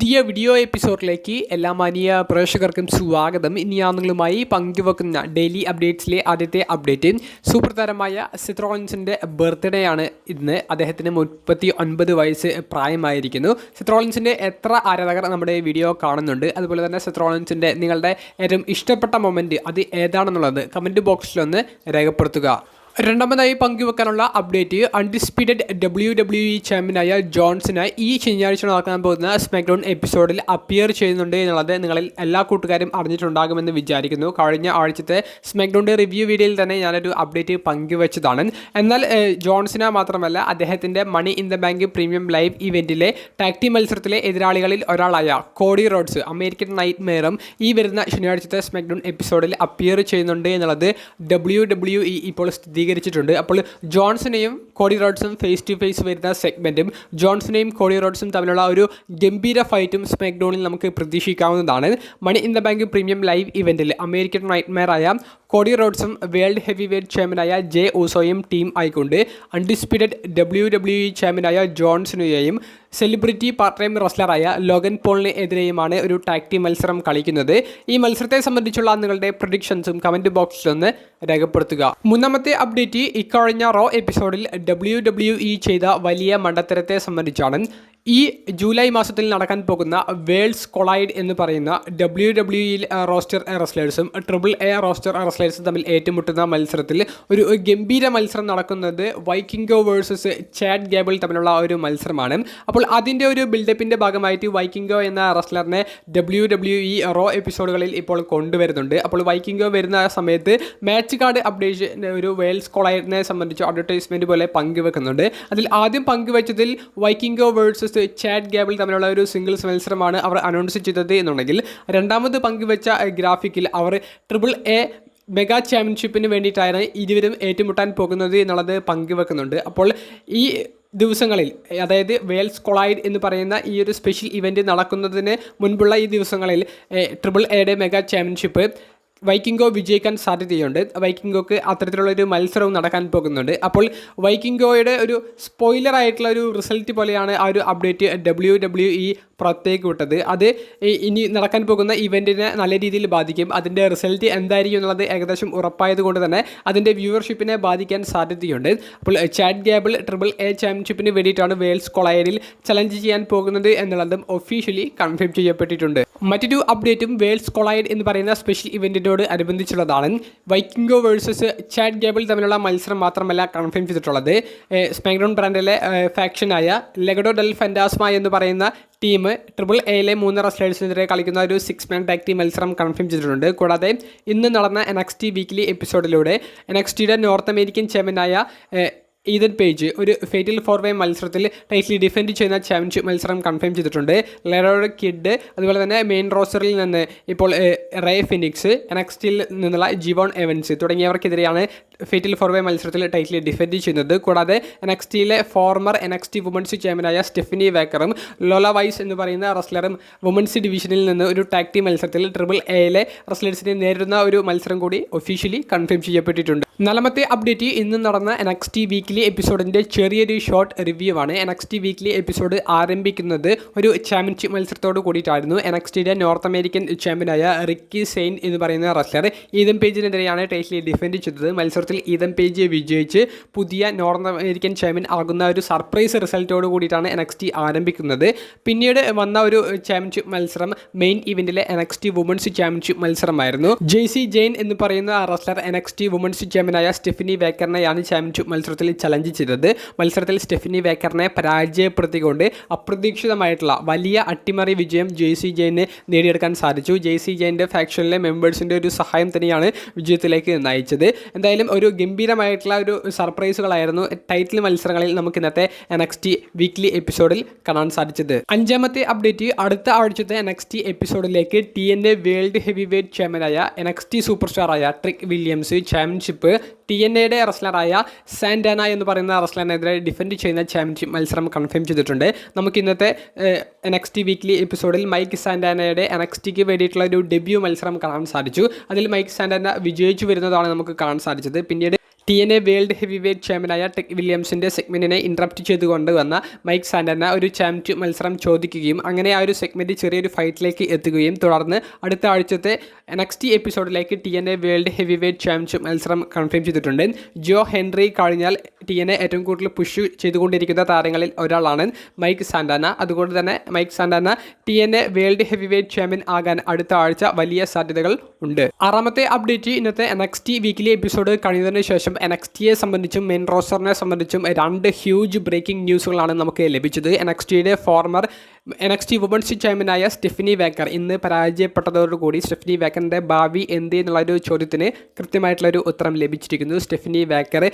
പുതിയ വീഡിയോ എപ്പിസോഡിലേക്ക് എല്ലാ മാനിയ പ്രേക്ഷകർക്കും സ്വാഗതം. ഇനി ഞാൻ നിങ്ങളുമായി പങ്കുവെക്കുന്ന ഡെയിലി അപ്ഡേറ്റ്സിലെ ആദ്യത്തെ അപ്ഡേറ്റ്. സൂപ്പർ താരമായ സിത്രോളിൻസിന്റെ ബർത്ത്ഡേ ആണ് ഇന്ന്. അദ്ദേഹത്തിന് മുപ്പത്തി ഒൻപത് വയസ്സ് പ്രായമായിരിക്കുന്നു. സിത്രോളിൻസിന്റെ എത്ര ആരാധകർ നമ്മുടെ വീഡിയോ കാണുന്നുണ്ട്? അതുപോലെ തന്നെ സിത്രോളിൻസിന്റെ നിങ്ങളുടെ ഏറ്റവും ഇഷ്ടപ്പെട്ട മൊമെന്റ് അത് ഏതാണെന്നുള്ളത് കമന്റ് ബോക്സിലൊന്ന് രേഖപ്പെടുത്തുക. രണ്ടാമതായി പങ്കുവെക്കാനുള്ള update undisputed W W E ചാമ്പ്യനായ ജോൺസിന് ഈ ശനിയാഴ്ച നടക്കാൻ പോകുന്ന സ്മാക്ഡൗൺ എപ്പിസോഡിൽ അപ്പിയർ ചെയ്യുന്നുണ്ട് എന്നുള്ളത് നിങ്ങളിൽ എല്ലാ കൂട്ടുകാരും അറിഞ്ഞിട്ടുണ്ടാകുമെന്ന് വിചാരിക്കുന്നു. കഴിഞ്ഞ ആഴ്ചത്തെ സ്മാക്ഡൗണിന്റെ റിവ്യൂ വീഡിയോയിൽ തന്നെ ഞാനൊരു അപ്ഡേറ്റ് പങ്കുവച്ചതാണ്. എന്നാൽ ജോൺസിന് മാത്രമല്ല അദ്ദേഹത്തിന്റെ money in the bank premium live ഇവന്റിലെ ടാക്ടി മത്സരത്തിലെ എതിരാളികളിൽ ഒരാളായ കോഡി റോഡ്സ് അമേരിക്കൻ നൈറ്റ് മെയറും ഈ വരുന്ന ശനിയാഴ്ചത്തെ സ്മാക്ഡൗൺ എപ്പിസോഡിൽ അപ്പിയർ ചെയ്യുന്നുണ്ട് എന്നുള്ളത് ഡബ്ല്യു ഡബ്ല്യു ഇ ഇപ്പോൾ സ്ഥിരീകരിച്ചിട്ടുണ്ട് അപ്പോൾ ജോൺസനെയും കോഡി റോഡ്സും ഫേസ് ടു ഫേസ് വരുന്ന സെഗ്മെന്റും ജോൺസനെയും കോഡി റോഡ്സും തമ്മിലുള്ള ഒരു ഗംഭീര ഫൈറ്റും സ്മാക്ഡോണിൽ നമുക്ക് പ്രതീക്ഷിക്കാവുന്നതാണ്. Money in the bank premium live ഇവന്റിൽ American നൈറ്റ് മെയറായ ആയ കോഡി റോഡ്സും വേൾഡ് ഹെവി വെയ്റ്റ് ചാമ്പ്യനായ ജെ ഓസോയും ടീം ആയിക്കൊണ്ട് അൺഡിസ്പ്യൂട്ടഡ് ഡബ്ല്യു ഡബ്ല്യു ഇ ചാമ്പ്യനായ ജോൺസനെയും സെലിബ്രിറ്റി പാർട്ട് ടൈം റെസ്ലറായ ലോഗൻ പോളിന് എതിരെയുമാണ് ഒരു ടാക്ടി മത്സരം കളിക്കുന്നത്. ഈ മത്സരത്തെ സംബന്ധിച്ചുള്ള നിങ്ങളുടെ പ്രൊഡിക്ഷൻസും കമന്റ് ബോക്സിലൊന്ന് രേഖപ്പെടുത്തുക. മൂന്നാമത്തെ അപ്ഡേറ്റ് ഇക്കഴിഞ്ഞ റോ എപ്പിസോഡിൽ ഡബ്ല്യു ഡബ്ല്യു ഇ ചെയ്ത വലിയ മണ്ടത്തരത്തെ സംബന്ധിച്ചാണ്. ഈ ജൂലൈ മാസത്തിൽ നടക്കാൻ പോകുന്ന വേൾഡ്സ് കൊളൈഡ് എന്ന് പറയുന്ന ഡബ്ല്യു ഡബ്ല്യു ഇ റോസ്റ്റർ റെസ്ലേഴ്സും ട്രിപ്പിൾ എ റോസ്റ്റർ റെസ്ലേഴ്സും തമ്മിൽ ഏറ്റുമുട്ടുന്ന മത്സരത്തിൽ ഒരു ഗംഭീര മത്സരം നടക്കുന്നത് വൈക്കിംഗോ വേഴ്സസ് ചാറ്റ് ഗേബിൾ തമ്മിലുള്ള ഒരു മത്സരമാണ്. അപ്പോൾ അതിന്റെ ഒരു ബിൽഡപ്പിന്റെ ഭാഗമായിട്ട് വൈക്കിംഗോ എന്ന റെസ്ലറിനെ ഡബ്ല്യു ഡബ്ല്യു ഇ റോ എപ്പിസോഡുകളിൽ ഇപ്പോൾ കൊണ്ടുവരുന്നുണ്ട്. അപ്പോൾ വൈക്കിംഗോ വരുന്ന സമയത്ത് മാച്ച് കാർഡ് അപ്ഡേഷൻ ഒരു വേൾഡ്സ് കൊളൈഡിനെ സംബന്ധിച്ച് അഡ്വർടൈസ്മെന്റ് പോലെ പങ്കുവെക്കുന്നുണ്ട്. അതിൽ ആദ്യം പങ്കുവച്ചതിൽ വൈക്കിംഗോ വേഴ്സസ് ചാറ്റ് ഗേബിൾ തമ്മിലുള്ള ഒരു സിംഗിൾസ് മത്സരമാണ് അവർ അനൗൺസ് ചെയ്തത് എന്നുണ്ടെങ്കിൽ രണ്ടാമത് പങ്കുവെച്ച ഗ്രാഫിക്കിൽ അവർ ട്രിപ്പിൾ എ മെഗാ ചാമ്പ്യൻഷിപ്പിന് വേണ്ടിയിട്ടാണ് ഇരുവരും ഏറ്റുമുട്ടാൻ പോകുന്നത് എന്നുള്ളത് പങ്കുവെക്കുന്നുണ്ട്. അപ്പോൾ ഈ ദിവസങ്ങളിൽ അതായത് വേൾസ് കൊളൈഡ് എന്ന് പറയുന്ന ഈ ഒരു സ്പെഷ്യൽ ഇവന്റ് നടക്കുന്നതിന് മുൻപുള്ള ഈ ദിവസങ്ങളിൽ ട്രിപ്പിൾ എയുടെ മെഗാ ചാമ്പ്യൻഷിപ്പ് വൈക്കിംഗോ വിജയിക്കാൻ സാധ്യതയുണ്ട്. വൈക്കിംഗോക്ക് അത്തരത്തിലുള്ള ഒരു മത്സരവും നടക്കാൻ പോകുന്നുണ്ട്. അപ്പോൾ വൈക്കിംഗോയുടെ ഒരു സ്പോയിലർ ആയിട്ടുള്ള ഒരു റിസൾട്ട് പോലെയാണ് ആ ഒരു അപ്ഡേറ്റ് ഡബ്ല്യു ഡബ്ല്യു ഇ പുറത്തേക്ക് വിട്ടത്. അത് ഇനി നടക്കാൻ പോകുന്ന ഇവന്റിനെ നല്ല രീതിയിൽ ബാധിക്കും. അതിന്റെ റിസൾട്ട് എന്തായിരിക്കും എന്നുള്ളത് ഏകദേശം ഉറപ്പായതുകൊണ്ട് തന്നെ അതിന്റെ വ്യൂവർഷിപ്പിനെ ബാധിക്കാൻ സാധ്യതയുണ്ട്. അപ്പോൾ ചാറ്റ് ഗേബിൾ ട്രിപ്പിൾ എ ചാമ്പ്യൻഷിപ്പിന് വേണ്ടിയിട്ടാണ് വേൾസ് കൊളയറിൽ ചലഞ്ച് ചെയ്യാൻ പോകുന്നത് എന്നുള്ളതും ഒഫീഷ്യലി കൺഫേം ചെയ്യപ്പെട്ടിട്ടുണ്ട്. മറ്റൊരു അപ്ഡേറ്റും വേൾഡ്സ് കൊളൈഡ് എന്ന് പറയുന്ന സ്പെഷ്യൽ ഇവന്റിനോട് അനുബന്ധിച്ചുള്ളതാണ്. വൈക്കിംഗോ വേഴ്സസ് ചാറ്റ് ഗേബിൾ തമ്മിലുള്ള മത്സരം മാത്രമല്ല കൺഫേം ചെയ്തിട്ടുള്ളത്. സ്മാക്ഡൗൺ ബ്രാൻഡിലെ ഫാക്ഷനായ ലെഗഡോ ഡെൽ ഫെൻഡാസ്മ എന്ന് പറയുന്ന ടീം ട്രിപ്പിൾ എയിലെ മൂന്ന് റസ്റ്റേഴ്സിനെതിരെ കളിക്കുന്ന ഒരു സിക്സ് മാൻ ടാക് ടീം മത്സരം കൺഫേം ചെയ്തിട്ടുണ്ട്. കൂടാതെ ഇന്ന് നടന്ന എൻ എക്സ് ടി വീക്കിലി എപ്പിസോഡിലൂടെ എൻ എക്സ് ടിയുടെ നോർത്ത് അമേരിക്കൻ ഏഹ്, ഈതൻ പേജ് ഒരു ഫേറ്റൽ ഫോർ വേ മത്സരത്തിൽ ടൈറ്റിൽ ഡിഫെൻഡ് ചെയ്യുന്ന ചാമ്പ്യൻഷിപ്പ് മത്സരം കൺഫേം ചെയ്തിട്ടുണ്ട്. ലെറോഡ് കിഡ് അതുപോലെ തന്നെ മെയിൻ റോസ്റ്ററിൽ നിന്ന് ഇപ്പോൾ റേ ഫിനിക്സ് എനക്സ്റ്റിൽ നിന്നുള്ള ജിവോൺ എവൻസ് തുടങ്ങിയവർക്കെതിരെയാണ് ഫേറ്റൽ ഫോർ വേ മത്സരത്തിൽ ടൈറ്റിൽ ഡിഫെൻഡ് ചെയ്യുന്നത്. കൂടാതെ N X ടിയിലെ former N X T women's ചാമ്പ്യനായ സ്റ്റെഫിനി വേക്കറും ലോല വൈസ് എന്ന് പറയുന്ന റസ്ലറും വുമൻസ് ഡിവിഷനിൽ നിന്ന് ഒരു ടാക് ടീം മത്സരത്തിൽ ട്രിപ്പിൾ എയിലെ റസ്ലേഴ്സിനെ നേരിടുന്ന ഒരു മത്സരം കൂടി ഒഫീഷ്യലി കൺഫേം ചെയ്യപ്പെട്ടിട്ടുണ്ട്. നാലാമത്തെ അപ്ഡേറ്റ് ഇന്ന് നടന്ന എൻ എക്സ് ടി വീക്കിലി എപ്പിസോഡിന്റെ ചെറിയൊരു ഷോർട്ട് റിവ്യൂ ആണ്. N X T weekly episode ആരംഭിക്കുന്നത് ഒരു ചാമ്പ്യൻഷിപ്പ് മത്സരത്തോട് കൂടിയിട്ടായിരുന്നു. എൻ എക്സ് ടിയുടെ നോർത്ത് അമേരിക്കൻ ചാമ്പ്യനായ റിക്കി സെയിൻ എന്ന് പറയുന്ന റസ്ലർ ഈതം പേജിനെതിരെയാണ് ടൈറ്റിൽ ഡിഫെൻഡ് ചെയ്തത്. മത്സരത്തിൽ ഈതം പേജിയെ വിജയിച്ച് പുതിയ നോർത്ത് അമേരിക്കൻ ചാമ്പ്യൻ ആകുന്ന ഒരു സർപ്രൈസ് റിസൾട്ടോട് കൂടിയിട്ടാണ് എനക്സ് ടി ആരംഭിക്കുന്നത്. പിന്നീട് വന്ന ഒരു ചാമ്പ്യൻഷിപ്പ് മത്സരം main ഇവന്റിലെ N X T women's championship മത്സരമായിരുന്നു. Jacy Jayne എന്ന് പറയുന്ന wrestler N X T women's ചാമ്പ്യനായ സ്റ്റെഫിനി വേക്കറിനെയാണ് ചാമ്പ്യൻഷിപ്പ് മത്സരത്തിൽ ചലഞ്ച് ചെയ്തത്. മത്സരത്തിൽ സ്റ്റെഫിനി വേക്കറിനെ പരാജയപ്പെടുത്തിക്കൊണ്ട് അപ്രതീക്ഷിതമായിട്ടുള്ള വലിയ അട്ടിമറി വിജയം ജെയ്സി ജെയിനെ നേടിയെടുക്കാൻ സാധിച്ചു. ജെയ്സി ജെയിന്റെ ഫാക്ഷനിലെ മെമ്പേഴ്സിന്റെ ഒരു സഹായം തന്നെയാണ് വിജയത്തിലേക്ക് നയിച്ചത്. എന്തായാലും ഒരു ഗംഭീരമായിട്ടുള്ള ഒരു സർപ്രൈസുകളായിരുന്നു ടൈറ്റിൽ മത്സരങ്ങളിൽ നമുക്ക് ഇന്നത്തെ എനക്സ്റ്റി വീക്ക്ലി എപ്പിസോഡിൽ കാണാൻ സാധിച്ചത്. അഞ്ചാമത്തെ അപ്ഡേറ്റ് അടുത്ത ആഴ്ചത്തെ എനക്സ്റ്റി എപ്പിസോഡിലേക്ക് T N A world heavyweight ചാമ്പ്യനായ എനക്സ്റ്റി super സ്റ്റാറായ Trick Williams championship T N എയുടെ റെസ്ലറായ സാൻഡാന എന്ന് പറയുന്ന റെസ്ലറിനെതിരെ ഡിഫെൻഡ് ചെയ്യുന്ന ചാമ്പ്യൻഷിപ്പ് മത്സരം കൺഫേം ചെയ്തിട്ടുണ്ട്. നമുക്ക് ഇന്നത്തെ എനക്സ്റ്റി വീക്ക്ലി എപ്പിസോഡിൽ മൈക്ക് സാൻഡാനയുടെ എനക്സ്റ്റിക്ക് വേണ്ടിയിട്ടുള്ള ഒരു ഡെബ്യൂ മത്സരം കാണാൻ സാധിച്ചു. അതിൽ മൈക്ക് സാൻഡാന വിജയിച്ചു വരുന്നതാണ് നമുക്ക് കാണാൻ സാധിച്ചത്. പിന്നീട് T N A world heavyweight ചാമ്പ്യനായ ടെക് വില്യംസിന്റെ സെഗ്മെന്റിനെ ഇൻട്രപ്റ്റ് ചെയ്തുകൊണ്ട് വന്ന മൈക്ക് സാൻഡന ഒരു ചാമ്പ്യൻ മത്സരം ചോദിക്കുകയും അങ്ങനെ ആ ഒരു സെഗ്മെന്റ് ചെറിയൊരു ഫൈറ്റിലേക്ക് എത്തുകയും തുടർന്ന് അടുത്ത ആഴ്ചത്തെ നെക്സ്റ്റ് എപ്പിസോഡിലേക്ക് T N A world heavyweight championship മത്സരം കൺഫേം ചെയ്തിട്ടുണ്ട്. ജോ ഹെൻറി കഴിഞ്ഞാൽ ടി എൻ എ ഏറ്റവും കൂടുതൽ പുഷ് ചെയ്തുകൊണ്ടിരിക്കുന്ന താരങ്ങളിൽ ഒരാളാണ് മൈക്ക് സാന്റാന. അതുകൊണ്ട് തന്നെ Mike Santana T N A world heavyweight champion ആകാൻ അടുത്ത ആഴ്ച വലിയ സാധ്യതകൾ ഉണ്ട്. ആറാമത്തെ അപ്ഡേറ്റ് ഇന്നത്തെ നെക്സ്റ്റ് വീക്കിലി എപ്പിസോഡ് കഴിഞ്ഞതിന് ശേഷം എൻ എക്സ് ടിയെ സംബന്ധിച്ചും മെയിൻ റോസ്റ്ററിനെ സംബന്ധിച്ചും രണ്ട് ഹ്യൂജ് ബ്രേക്കിംഗ് ന്യൂസുകളാണ് നമുക്ക് ലഭിച്ചത്. എൻ എക്സ് ടിയുടെ former N X T women's ചാമ്പ്യനായ സ്റ്റെഫിനി വേക്കർ ഇന്ന് പരാജയപ്പെട്ടതോടുകൂടി സ്റ്റെഫിനി വേക്കറിന്റെ ഭാവി എന്ത് എന്നുള്ളൊരു ചോദ്യത്തിന് കൃത്യമായിട്ടുള്ളൊരു ഉത്തരം ലഭിച്ചിരിക്കുന്നു. സ്റ്റെഫിനി വേക്കർ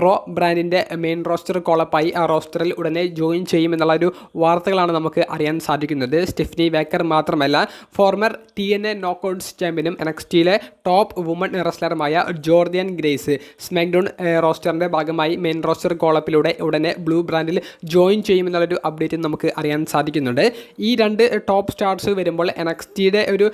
റോ ബ്രാൻഡിന്റെ മെയിൻ റോസ്റ്റർ കോളപ്പായി ആ റോസ്റ്ററിൽ ഉടനെ ജോയിൻ ചെയ്യുമെന്നുള്ളൊരു വാർത്തകളാണ് നമുക്ക് അറിയാൻ സാധിക്കുന്നത്. സ്റ്റെഫിനി വേക്കർ മാത്രമല്ല former T N A knockouts ചാമ്പ്യനും N X ടിയിലെ ടോപ്പ് വുമൺ റെസ്ലറുമായ ജോർദിയൻ ഗ്രേസ് സ്മാക്ഡൗൺ റോസ്റ്ററിന്റെ ഭാഗമായി മെയിൻ റോസ്റ്റർ കോളപ്പിലൂടെ ഉടനെ ബ്ലൂ ബ്രാൻഡിൽ ജോയിൻ ചെയ്യുമെന്നുള്ളൊരു അപ്ഡേറ്റ് നമുക്ക് അറിയാൻ സാധിക്കുന്നുണ്ട്. ഈ രണ്ട് ടോപ്പ് സ്റ്റാർസ് വരുമ്പോൾ എനക്സ്റ്റിയുടെ ഒരു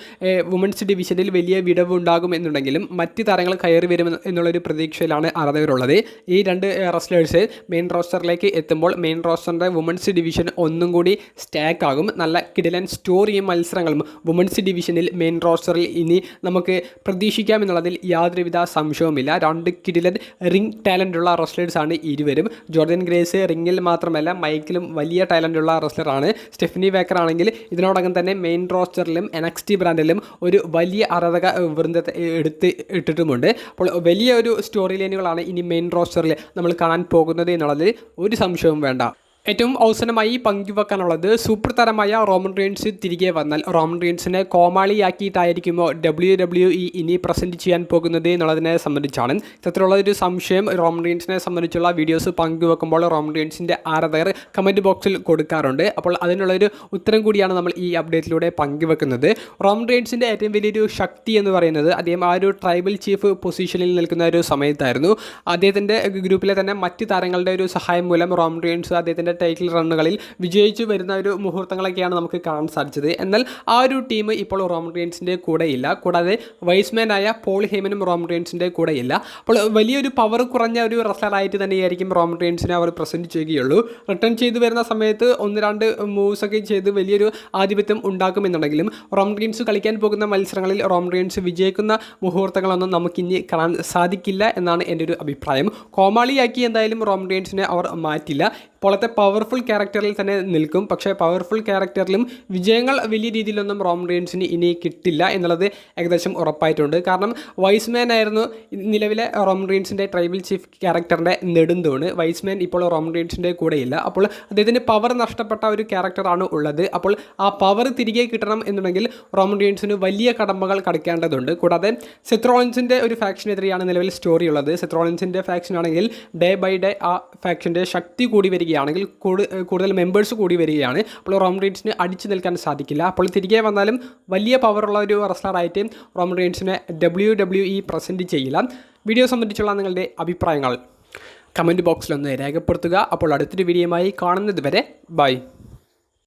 വുമൻസ് ഡിവിഷനിൽ വലിയ വിടവ് ഉണ്ടാകും എന്നുണ്ടെങ്കിലും മറ്റ് താരങ്ങൾ കയറി വരും എന്നുള്ളൊരു പ്രതീക്ഷയിലാണ് ആരാധകരുള്ളത്. ഈ രണ്ട് റെസ്ലേഴ്സ് മെയിൻ റോസ്റ്ററിലേക്ക് എത്തുമ്പോൾ മെയിൻ റോസ്റ്ററിന്റെ വുമൻസ് ഡിവിഷൻ ഒന്നും കൂടി സ്റ്റാക്ക് ആകും. നല്ല കിടിലൻ സ്റ്റോറിയും മത്സരങ്ങളും വുമൻസ് ഡിവിഷനിൽ മെയിൻ റോസ്റ്ററിൽ ഇനി നമുക്ക് പ്രതീക്ഷിക്കാം എന്നുള്ളതിൽ യാതൊരുവിധ സംശയവുമില്ല. രണ്ട് കിടിലൻ റിംഗ് ടാലന്റ് ഉള്ള റെസ്ലേഴ്സാണ് ഇരുവരും. ജോർജൻ ഗ്രേസ് റിങ്ങിൽ മാത്രമല്ല മൈക്കിലും വലിയ ടാലന്റ് ഉള്ള റെസ്ലറാണ് സ്റ്റെഫനി വേക്കർ ആണെങ്കിൽ ഇതിനോടകം തന്നെ മെയിൻ റോസ്റ്ററിലും ടി ബ്രാൻഡിലും ഒരു വലിയ ആരാധക വൃന്ദത്തെ എടുത്ത് ഇട്ടിട്ടുമുണ്ട്. അപ്പോൾ വലിയ ഒരു സ്റ്റോറി ലൈനുകളാണ് ഇനി മെയിൻ റോസ്റ്ററിൽ നമ്മൾ കാണാൻ പോകുന്നത് എന്നുള്ളതിൽ ഒരു സംശയവും വേണ്ട. ഏറ്റവും അവസാനമായി പങ്കുവെക്കാനുള്ളത് സൂപ്പർ താരമായ റോമൻ റീൻസ് തിരികെ വന്നാൽ റോമൻ റീൻസിനെ കോമാളിയാക്കിയിട്ടായിരിക്കുമോ ഡബ്ല്യു ഡബ്ല്യു ഇ ഇനി പ്രസന്റ് ചെയ്യാൻ പോകുന്നത് എന്നുള്ളതിനെ സംബന്ധിച്ചാണ്. ഇത്തരത്തിലുള്ള ഒരു സംശയം റോമൻ റീൻസിനെ സംബന്ധിച്ചുള്ള വീഡിയോസ് പങ്കുവെക്കുമ്പോൾ റോമൻ റീൻസിന്റെ ആരാധകർ കമന്റ് ബോക്സിൽ കൊടുക്കാറുണ്ട്. അപ്പോൾ അതിനുള്ളൊരു ഉത്തരം കൂടിയാണ് നമ്മൾ ഈ അപ്ഡേറ്റിലൂടെ പങ്കുവെക്കുന്നത്. റോമൻ റീൻസിന്റെ ഏറ്റവും വലിയൊരു ശക്തി എന്ന് പറയുന്നത് അദ്ദേഹം ആ ഒരു ട്രൈബൽ ചീഫ് പൊസിഷനിൽ നിൽക്കുന്ന ഒരു സമയത്തായിരുന്നു. അദ്ദേഹത്തിന്റെ ഗ്രൂപ്പിലെ തന്നെ മറ്റ് താരങ്ങളുടെ ഒരു സഹായം മൂലം റോമൻ റീൻസ് അദ്ദേഹത്തിന്റെ ടൈറ്റിൽ റണ്ണുകളിൽ വിജയിച്ചു വരുന്ന ഒരു മുഹൂർത്തങ്ങളൊക്കെയാണ് നമുക്ക് കാണാൻ സാധിച്ചത്. എന്നാൽ ആ ഒരു ടീം ഇപ്പോൾ റോമൻ റീൻസിന്റെ കൂടെയില്ല കൂടാതെ വൈസ്മാനായ പോൾ ഹേമനും റോമൻ റീൻസിന്റെ കൂടെയില്ല അപ്പോൾ വലിയൊരു പവർ കുറഞ്ഞ ഒരു റെസ്ലറായിട്ട് തന്നെയായിരിക്കും റോമൻ റീൻസിനെ അവർ പ്രസന്റ് ചെയ്യുകയുള്ളൂ. റിട്ടേൺ ചെയ്തു വരുന്ന സമയത്ത് ഒന്ന് രണ്ട് മൂവ്സ് ഒക്കെ ചെയ്ത് വലിയൊരു ആധിപത്യം ഉണ്ടാക്കുമെന്നുണ്ടെങ്കിലും റോമൻ റീൻസ് കളിക്കാൻ പോകുന്ന മത്സരങ്ങളിൽ റോമൻ റീൻസ് വിജയിക്കുന്ന മുഹൂർത്തങ്ങളൊന്നും നമുക്കിനി കാണാൻ സാധിക്കില്ല എന്നാണ് എന്റെ ഒരു അഭിപ്രായം. കോമാളിയാക്കി എന്തായാലും റോമൻ റീൻസിനെ അവർ മാറ്റില്ല. ഇപ്പോഴത്തെ പവർഫുൾ ക്യാരക്ടറിൽ തന്നെ നിൽക്കും. പക്ഷേ പവർഫുൾ ക്യാരക്ടറിലും വിജയങ്ങൾ വലിയ രീതിയിലൊന്നും റോം റീൻസിന് ഇനി കിട്ടില്ല എന്നുള്ളത് ഏകദേശം ഉറപ്പായിട്ടുണ്ട്. കാരണം വൈസ്മാൻ ആയിരുന്നു നിലവിലെ റോം റീൻസിന്റെ ട്രൈബൽ ചീഫ് ക്യാരക്ടറിന്റെ നെടുന്തൂണ്. വൈസ്മാൻ ഇപ്പോൾ റോം റീൻസിന്റെ കൂടെയില്ല. അപ്പോൾ അദ്ദേഹത്തിന് പവർ നഷ്ടപ്പെട്ട ഒരു ക്യാരക്ടറാണ് ഉള്ളത്. അപ്പോൾ ആ പവർ തിരികെ കിട്ടണം എന്നുണ്ടെങ്കിൽ റോം റീൻസിന് വലിയ കടമ്പകൾ കടക്കേണ്ടതുണ്ട്. കൂടാതെ സെത്രോളിൻസിന്റെ ഒരു ഫാക്ഷനെതിരെയാണ് നിലവിൽ സ്റ്റോറി ഉള്ളത്. സെത്രോളിൻസിന്റെ ഫാക്ഷൻ ആണെങ്കിൽ ഡേ ബൈ ഡേ ആ ഫാക്ഷന്റെ ശക്തി കൂടി വരികയാണെങ്കിൽ കൂടുതൽ മെമ്പേഴ്സ് കൂടി വരികയാണ്. അപ്പോൾ റോം റീൻസിന് അടിച്ചു നിൽക്കാൻ സാധിക്കില്ല. അപ്പോൾ തിരികെ വന്നാലും വലിയ പവറുള്ള ഒരു റെസ്ലറായിട്ട് റോം റീൻസിനെ ഡബ്ല്യു ഡബ്ല്യു ഇ പ്രസന്റ് ചെയ്യില്ല. വീഡിയോ സംബന്ധിച്ചുള്ള നിങ്ങളുടെ അഭിപ്രായങ്ങൾ കമന്റ് ബോക്സിലൊന്ന് രേഖപ്പെടുത്തുക. അപ്പോൾ അടുത്തൊരു വീഡിയോയുമായി കാണുന്നത് വരെ ബൈ